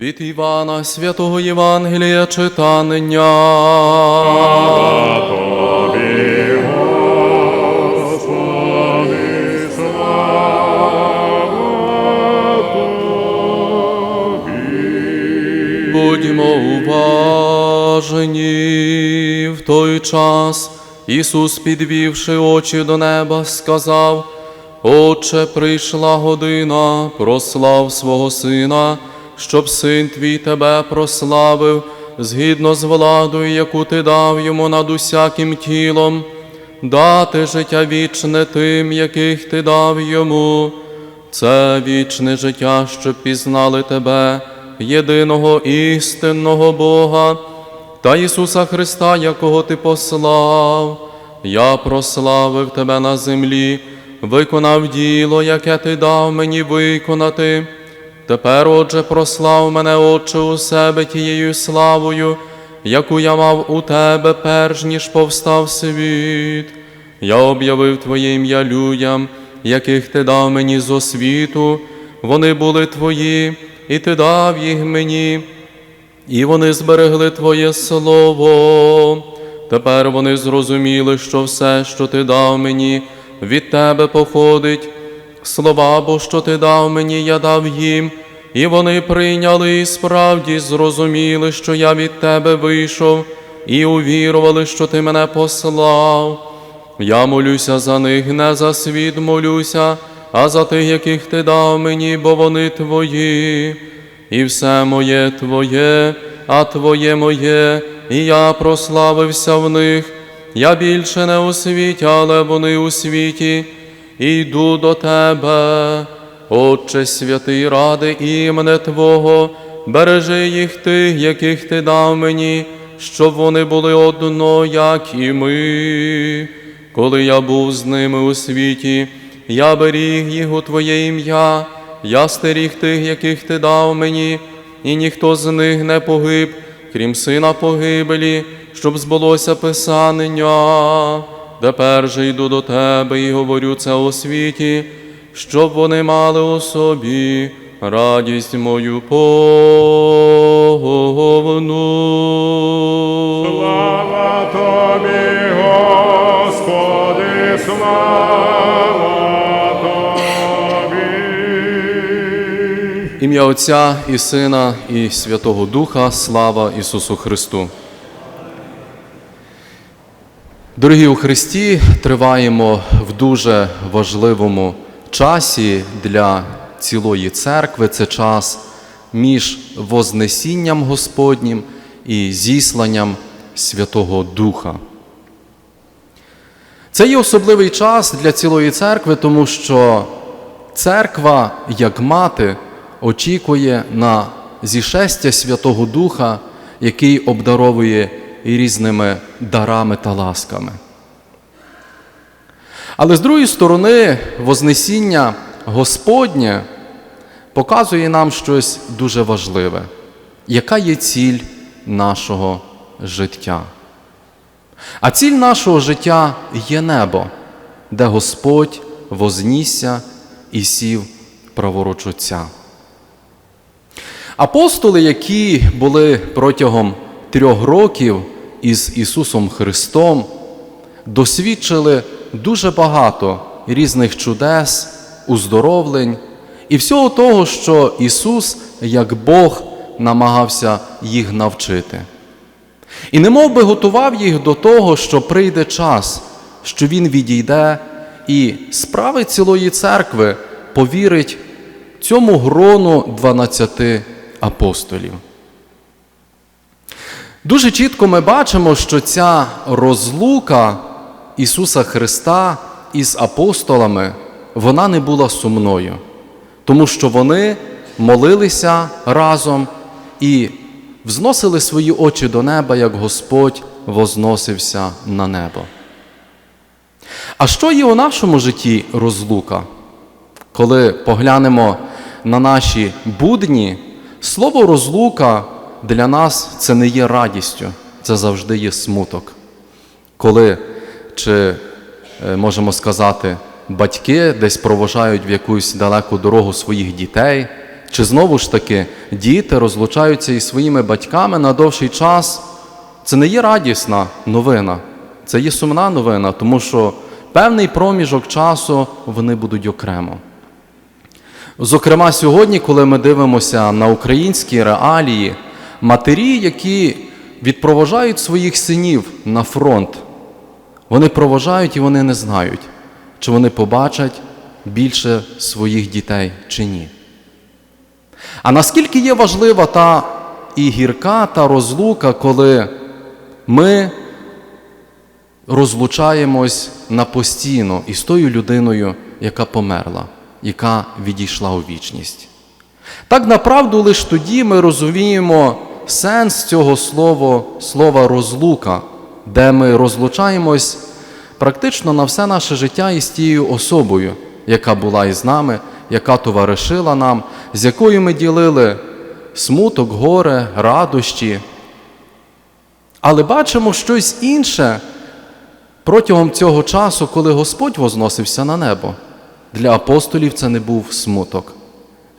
Від Івана Святого Євангелія читання. Будьмо уважені в той час. Ісус, підвівши очі до неба, сказав: Отче, прийшла година, прослав свого Сина, щоб син твій тебе прославив, згідно з владою, яку ти дав йому над усяким тілом, дати життя вічне тим, яких ти дав йому. Це вічне життя, щоб пізнали тебе, єдиного істинного Бога та Ісуса Христа, якого Ти послав. Я прославив Тебе на землі, виконав діло, яке Ти дав мені виконати. Тепер, Отже, прослав мене, Отче, у себе тією славою, яку я мав у Тебе, перш ніж повстав світ. Я об'явив Твоє ім'я людям, яких Ти дав мені з освіту, вони були Твої, і Ти дав їх мені, і вони зберегли Твоє Слово. Тепер вони зрозуміли, що все, що Ти дав мені, від Тебе походить. Слова, бо що Ти дав мені, я дав їм, і вони прийняли і справді зрозуміли, що я від Тебе вийшов, і увірували, що Ти мене послав. Я молюся за них, не за світ молюся, а за тих, яких ти дав мені, бо вони твої, і все моє Твоє, а Твоє моє, і я прославився в них. Я більше не у світі, але вони у світі, йду до Тебе. Отче святий, ради імене Твого, бережи їх тих, яких Ти дав мені, щоб вони були одно, як і ми. Коли я був з ними у світі, я беріг їх у Твоє ім'я, я стеріг тих, яких Ти дав мені, і ніхто з них не погиб, крім сина погибелі, щоб збулося Писання. Тепер же йду до Тебе і говорю це у світі, щоб вони мали у собі радість мою повну. Слава тобі, Господи, слава тобі. Ім'я Отця і Сина, і Святого Духа, слава Ісусу Христу. Дорогі у Христі, триваємо в дуже важливому часі для цілої церкви. Це час між Вознесінням Господнім і зісланням Святого Духа. Це є особливий час для цілої церкви, тому що церква, як мати, очікує на зішестя Святого Духа, який обдаровує і різними дарами та ласками. Але з другої сторони, Вознесіння Господнє показує нам щось дуже важливе, яка є ціль нашого життя. А ціль нашого життя є небо, де Господь вознісся і сів праворуч Отця. Апостоли, які були протягом трьох років із Ісусом Христом, досвідчили дуже багато різних чудес, уздоровлень і всього того, що Ісус, як Бог, намагався їх навчити. І немов би готував їх до того, що прийде час, що Він відійде і справи цілої церкви повірить цьому грону 12 апостолів. Дуже чітко ми бачимо, що ця розлука Ісуса Христа із апостолами, вона не була сумною, тому що вони молилися разом і взносили свої очі до неба, як Господь возносився на небо. А що є у нашому житті розлука? Коли поглянемо на наші будні, слово розлука для нас це не є радістю, це завжди є смуток. Коли, чи е, можемо сказати, батьки десь проважають в якусь далеку дорогу своїх дітей, чи знову ж таки діти розлучаються із своїми батьками на довший час, це не є радісна новина, це є сумна новина, тому що певний проміжок часу вони будуть окремо. Зокрема, сьогодні, коли ми дивимося на українські реалії, матері, які відпроважають своїх синів на фронт, вони проважають і вони не знають, чи вони побачать більше своїх дітей чи ні. А наскільки є важлива та і гірка та розлука, коли ми розлучаємось на постійно із тою людиною, яка померла, яка відійшла у вічність. Так направду лише тоді ми розуміємо сенс цього слова, слова розлука, де ми розлучаємось практично на все наше життя із тією особою, яка була із нами, яка товаришила нам, з якою ми ділили смуток, горе, радощі. Але бачимо щось інше протягом цього часу, коли Господь возносився на небо. Для апостолів це не був смуток,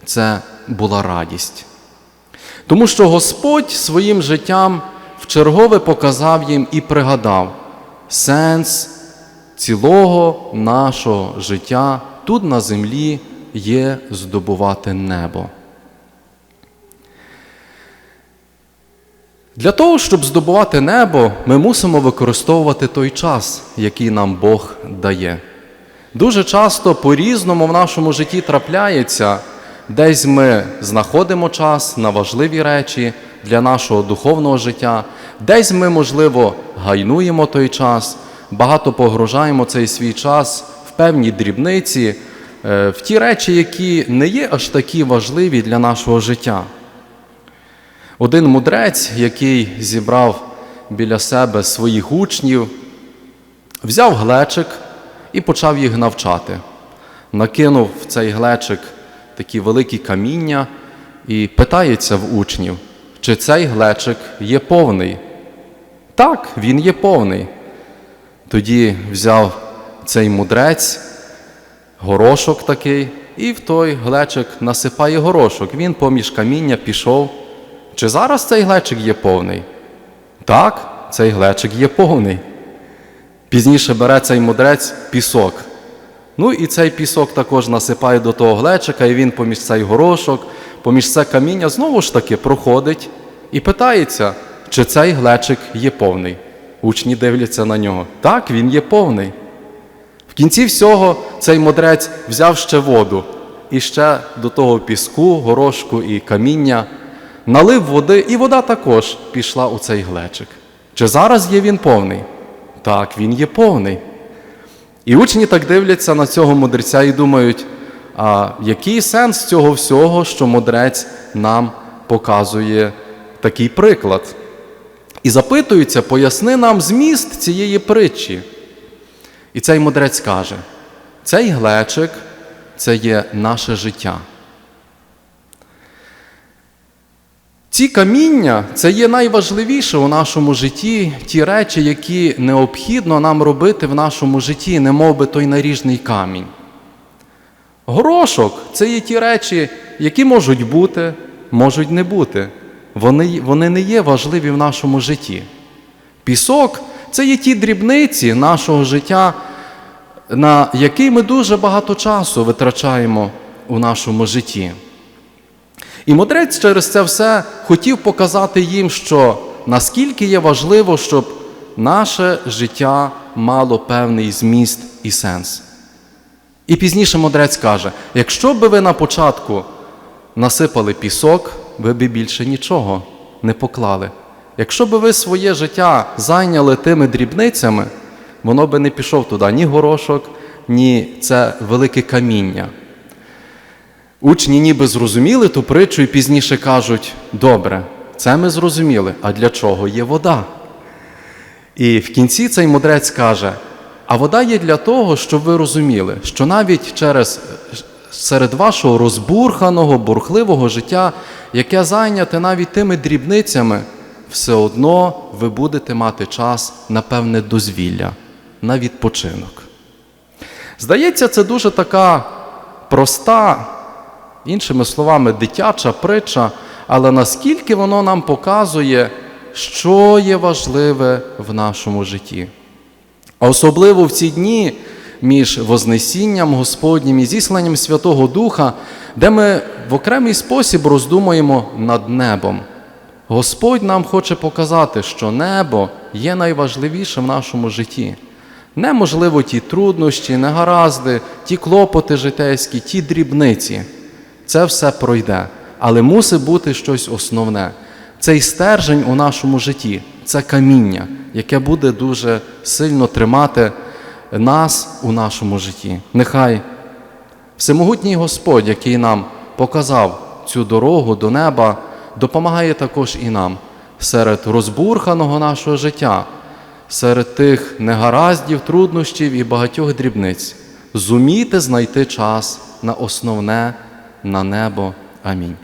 це була радість. Тому що Господь своїм життям вчергове показав їм і пригадав сенс цілого нашого життя тут на землі є здобувати небо. Для того, щоб здобувати небо, ми мусимо використовувати той час, який нам Бог дає. Дуже часто по-різному в нашому житті трапляється, десь ми знаходимо час на важливі речі для нашого духовного життя, десь ми, можливо, гайнуємо той час, багато погружаємо цей свій час в певні дрібниці, е, в ті речі, які не є аж такі важливі для нашого життя. Один мудрець, який зібрав біля себе своїх учнів, взяв глечик і почав їх навчати. Накинув цей глечик такі великі каміння і питається в учнів, чи цей глечик є повний. Так, він є повний. Тоді взяв цей мудрець, горошок такий, і в той глечик насипає горошок. Він поміж каміння пішов. Чи зараз цей глечик є повний? Так, цей глечик є повний. Пізніше бере цей мудрець пісок. Ну і цей пісок також насипає до того глечика, і він поміж цей горошок, поміж це каміння знову ж таки проходить і питається, чи цей глечик є повний. Учні дивляться на нього. Так, він є повний. В кінці всього цей мудрець взяв ще воду і ще до того піску, горошку і каміння налив води, і вода також пішла у цей глечик. Чи зараз є він повний? Так, він є повний. І учні так дивляться на цього мудреця і думають, а який сенс цього всього, що мудрець нам показує такий приклад? І запитуються, поясни нам зміст цієї притчі. І цей мудрець каже: цей глечик це є наше життя. Ці каміння це є найважливіше у нашому житті, ті речі, які необхідно нам робити в нашому житті, не мов би той наріжний камінь. Горошок це є ті речі, які можуть бути, можуть не бути. Вони, вони не є важливі в нашому житті. Пісок це є ті дрібниці нашого життя, на які ми дуже багато часу витрачаємо у нашому житті. І мудрець через це все хотів показати їм, що наскільки є важливо, щоб наше життя мало певний зміст і сенс. І пізніше мудрець каже: якщо би ви на початку насипали пісок, ви б більше нічого не поклали. Якщо би ви своє життя зайняли тими дрібницями, воно би не пішов туди ні горошок, ні це велике каміння. Учні ніби зрозуміли ту притчу і пізніше кажуть: добре, це ми зрозуміли, а для чого є вода? І в кінці цей мудрець каже: а вода є для того, щоб ви розуміли, що навіть через серед вашого розбурханого, бурхливого життя, яке зайняте навіть тими дрібницями, все одно ви будете мати час на певне дозвілля, на відпочинок. Здається, це дуже така проста іншими словами, дитяча притча, але наскільки воно нам показує, що є важливе в нашому житті. А особливо в ці дні між Вознесінням Господнім і зісланням Святого Духа, де ми в окремий спосіб роздумуємо над небом. Господь нам хоче показати, що небо є найважливіше в нашому житті. Неможливо ті труднощі, негаразди, ті клопоти житейські, ті дрібниці. Це все пройде, але мусить бути щось основне. Цей стержень у нашому житті це каміння, яке буде дуже сильно тримати нас у нашому житті. Нехай Всемогутній Господь, який нам показав цю дорогу до неба, допомагає також і нам серед розбурханого нашого життя, серед тих негараздів, труднощів і багатьох дрібниць. Зуміти знайти час на основне, на небо. Амінь.